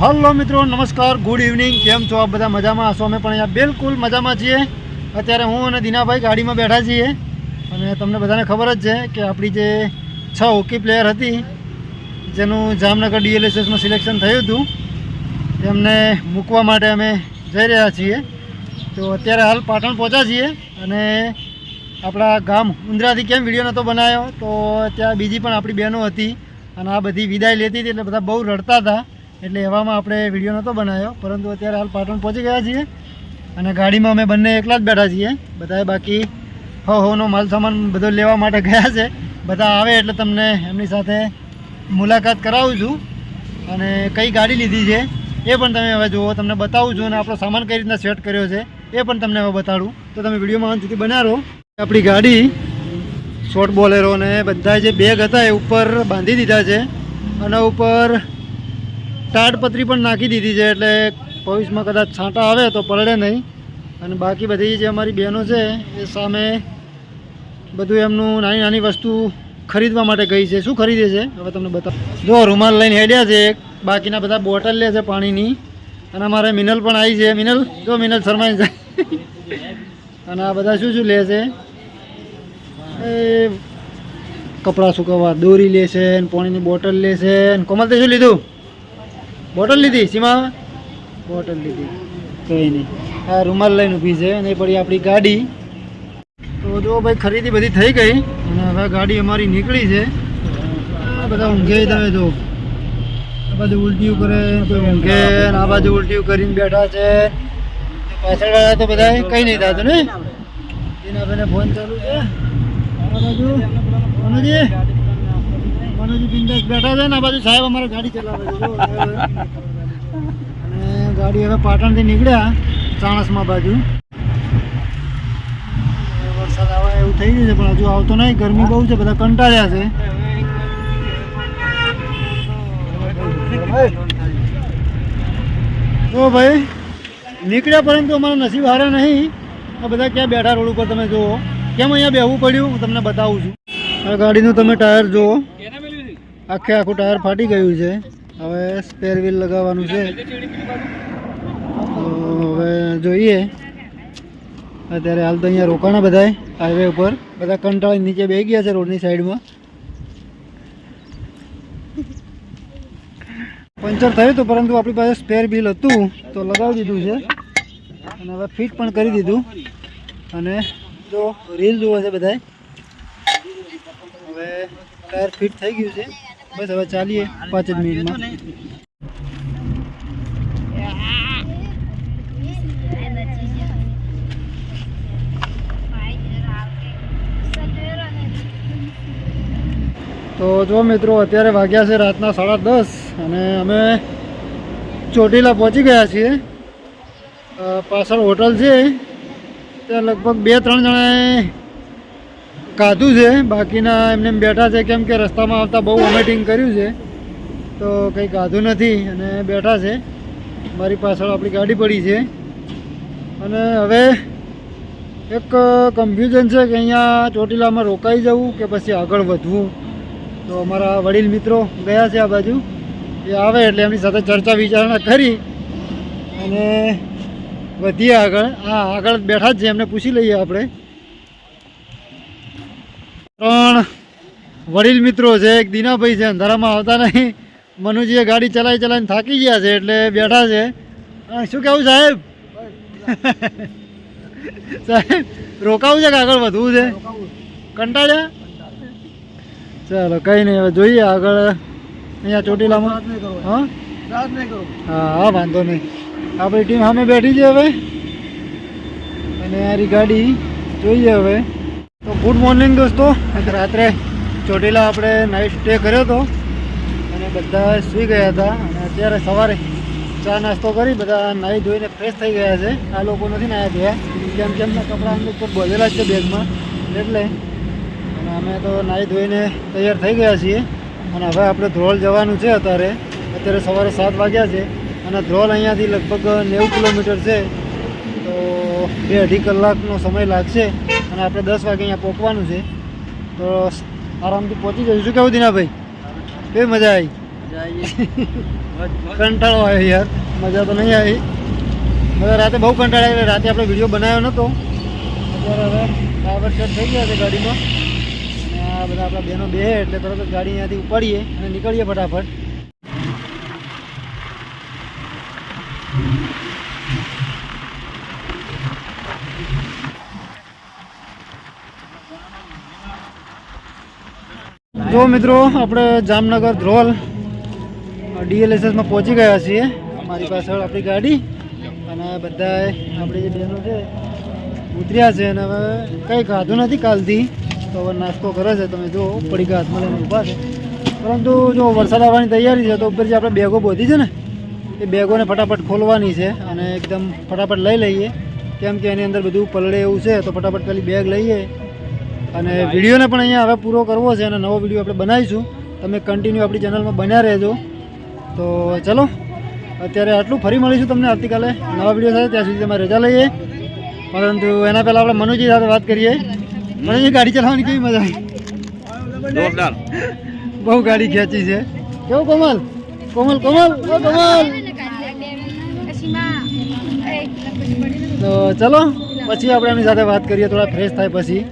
Hello મિત્રો, નમસ્કાર good evening કેમ છો આપ બધા મજામાં? હશો અમે પણ અહીંયા બિલકુલ મજામાં છીએ. અત્યારે હું અને દીનાભાઈ ગાડીમાં બેઠા છીએ અને તમને બધાને ખબર જ છે કે આપણી જે છ હોકી પ્લેયર હતી, જેનું જામનગર ડીએલએસએસમાં સિલેક્શન થયું હતું, એમને મૂકવા માટે અમે જઈ રહ્યા છીએ. તો અત્યારે હાલ પાટણ પહોંચ્યા છીએ અને આપણા ગામ ઉંદરાથી કેમ વીડિયો નહોતો બનાવ્યો, તો ત્યાં બીજી પણ આપણી બહેનો હતી અને આ બધી વિદાય લેતી હતી એટલે બધા બહુ રડતા હતા. એટલે એવામાં આપણે વીડિયો નહોતો બનાવ્યો, પરંતુ અત્યારે હાલ પાટણ પહોંચી ગયા છીએ અને ગાડીમાં અમે બંને એકલા જ બેઠા છીએ. બધાએ બાકી હો હોનો માલ સામાન બધો લેવા માટે ગયા છે. બધા આવે એટલે તમને એમની સાથે મુલાકાત કરાવું છું અને કઈ ગાડી લીધી છે એ પણ તમે હવે જુઓ, તમને બતાવું છું અને આપણો સામાન કઈ રીતના સેટ કર્યો છે એ પણ તમને હવે બતાડું. તો તમે વિડીયોમાં અંત સુધી બના રહો આપણી ગાડી શોર્ટ બોલેરો ને બધા જે બેગ હતા એ ઉપર બાંધી દીધા છે અને ઉપર તાડપત્રી પણ નાખી દીધી છે એટલે ભવિષ્યમાં કદાચ છાંટા આવે તો પડે નહીં. અને બાકી બધી જે અમારી બહેનો છે, એ સામે બધું એમનું નાની નાની વસ્તુ ખરીદવા માટે ગઈ છે. શું ખરીદે છે? હવે તમને બતાવ. જો રૂમાલ લઈને હેડ્યા છે બાકીના બધા બોટલ લે છે પાણીની. અને અમારે મિનલ પણ આવી છે. મિનલ, જો મિનલ શર્માઈ જાય. અને આ બધા શું શું લે છે? એ કપડાં સુકવવા, દોરી લે છે પાણીની બોટલ લે છે કોમલ તે શું લીધું? બોટલ લીધી સીમા બોટલ લીધી. કંઈ નહીં. આ રૂમાલ લઈને ઊભી છે અને પડી આપણી ગાડી. તો જો ભાઈ ખરીદી બધી થઈ ગઈ અને હવે ગાડી અમારી નીકળી છે. આ બધા ઊંઘે તમે જો આ બાજુ ઉલટીયું કરે કોઈ ઊંઘે આ બાજુ ઉલટીયું કરીને બેઠા છે. પાછળ તો બધા કઈ નહીં થતું ને? એના ભાઈને ફોન ચાલુ છે. આ બાજુ મનુજી બિંદાસ બેઠા છે ને, આ બાજુ સાહેબ અમારે ગાડી ચલાવે છે. અને ગાડી હવે પાટણથી નીકળ્યા, ચાણસમાં બાજુ. વરસાદ આવે એવું થઈ ગયું છે, પણ હજુ આવતો નહીં. ગરમી બહુ છે, બધા કંટાળ્યા છે. તો ભાઈ, નીકળ્યા પરંતુ અમારા નસીબ હારા નહીં. આ બધા ક્યાં બેઠા રોડ ઉપર તમે જુઓ. કેમ અહીંયા બેહવું પડ્યું? હું તમને બતાવું છું. આ ગાડીનું તમે ટાયર જુઓ. આખે આખું ટાયર ફાટી ગયું છે. હવે સ્પેર વ્હીલ લગાવવાનું છે. હવે જોઈએ. અત્યારે હાલ તો અહીંયા રોકાણા બધાય હાઈવે ઉપર. બધા કંટાળી નીચે બે ગયા છે રોડની સાઈડમાં. પંચર થયું હતું, પરંતુ આપણી પાસે સ્પેર બિલ હતું, તો લગાવી દીધું છે. અને હવે ફિટ પણ કરી દીધું. અને જો રીલ જુઓ છે બધાએ હવે ટાયર ફિટ થઈ ગયું છે. બસ હવે ચાલીએ પાંચ જ મિનિટમાં. તો જો મિત્રો, અત્યારે વાગ્યા છે રાતના સાડા દસ અને અમે ચોટીલા પહોંચી ગયા છીએ. પાછળ હોટલ છે. ત્યાં લગભગ બે ત્રણ જણાએ ખાધું છે, બાકીના એમને એમ બેઠા છે કેમ કે રસ્તામાં આવતા બહુ વોમિટિંગ કર્યું છે. તો કંઈ કાધું નથી અને બેઠા છે. મારી પાછળ આપણી ગાડી પડી છે. અને હવે એક કન્ફ્યુઝન છે કે અહીંયા ચોટીલામાં રોકાઈ જવું કે પછી આગળ વધવું. તો અમારા વડીલ મિત્રો ગયા છે આ બાજુ. એ આવે એટલે એમની સાથે ચર્ચા વિચારણા કરી અને વધીએ આગળ. હા, આગળ બેઠા જ છે. એમને પૂછી લઈએ આપણે. ત્રણ વડીલ મિત્રો છે એક દીનાભાઈ છે અંધારામાં આવતા નહીં. મનુજીએ ગાડી ચલાવી ચલાવીને થાકી ગયા છે એટલે બેઠા છે. શું કેવું સાહેબ? સાહેબ રોકાવું છે કે આગળ વધવું છે? કંટાળ્યા? ચાલો કંઈ નહીં હવે જોઈએ આગળ. અહીંયા ચોટીલામાં હા? હા હા વાંધો નહીં. આપણી ટીમ સામે બેઠી છે હવે. અને આરી ગાડી. જોઈએ હવે. તો ગુડ મોર્નિંગ દોસ્તો. રાત્રે ચોટીલા આપણે નાઇટ સ્ટે કર્યો હતો. અને બધા સૂઈ ગયા હતા. અને અત્યારે સવારે ચા નાસ્તો કરી બધા નાહી ધોઈને ફ્રેશ થઈ ગયા છે. આ લોકો નથી નાહ્યા ગયા કેમ કેમના કપડાં અંદર ઉપર બોલેલા છે બેગમાં. એટલે અને અમે તો નાહી ધોઈને તૈયાર થઈ ગયા છીએ. અને હવે આપણે ધ્રોલ જવાનું છે અત્યારે. અત્યારે સવારે સાત વાગ્યા છે. અને ધ્રોલ અહીંયાથી લગભગ નેવું કિલોમીટર છે. તો બે અઢી કલાકનો સમય લાગશે. અને આપણે દસ વાગે અહીંયા પહોંચવાનું છે. તો આરામથી પહોંચી જઈશું. શું કેવું દિનાભાઈ? કેવી મજા આવી? કંટાળો આવ્યો યાર. મજા તો નહીં આવી. બધા રાતે બહુ કંટાળા એટલે રાતે આપણે વીડિયો બનાવ્યો નહોતો અત્યારે હવે ડ્રાઈવર સેટ થઈ ગયા છે ગાડીમાં. અને આ બધા આપણા બહેનો બે એટલે તરત જ ગાડી અહીંયાથી ઉપાડીએ અને નીકળીએ ફટાફટ. જો મિત્રો, આપણે જામનગર ધ્રોલ ડીએલએસએસમાં પહોંચી ગયા છીએ. મારી પાછળ આપણી ગાડી અને બધા આપણી જે બહેનો છે, ઉતર્યા છે અને હવે કંઈ ખાધું નથી કાલથી. તો હવે નાસ્તો કરે છે. તમે જો પડી ગયા હાથમાં લઈને ઊભા છે. પરંતુ જો વરસાદ આવવાની તૈયારી છે, તો ઉપર જે આપણે બેગો બોધી છે ને, એ બેગોને ફટાફટ ખોલવાની છે અને એકદમ ફટાફટ લઈ લઈએ. કેમ કે એની અંદર બધું પલળે એવું છે, તો ફટાફટ પેલી બેગ લઈએ. અને વિડીયોને પણ અહીંયા હવે પૂરો કરવો છે અને નવો વીડિયો આપણે બનાવીશું. તમે કન્ટિન્યુ આપણી ચેનલમાં બન્યા રહેજો. તો ચલો અત્યારે આટલું. ફરી મળીશું તમને આવતીકાલે નવા વીડિયો સાથે. ત્યાં સુધી તમે રજા લઈએ. પરંતુ એના પહેલાં આપણે મનુજી સાથે વાત કરીએ. મનુજી ગાડી ચલાવવાની કેવી મજા આવી? બહુ ગાડી ખેંચી છે. કેવું કોમલ? કોમલ કોમલ? કોમલ! તો ચલો પછી આપણે એમની સાથે વાત કરીએ. થોડા ફ્રેશ થાય પછી.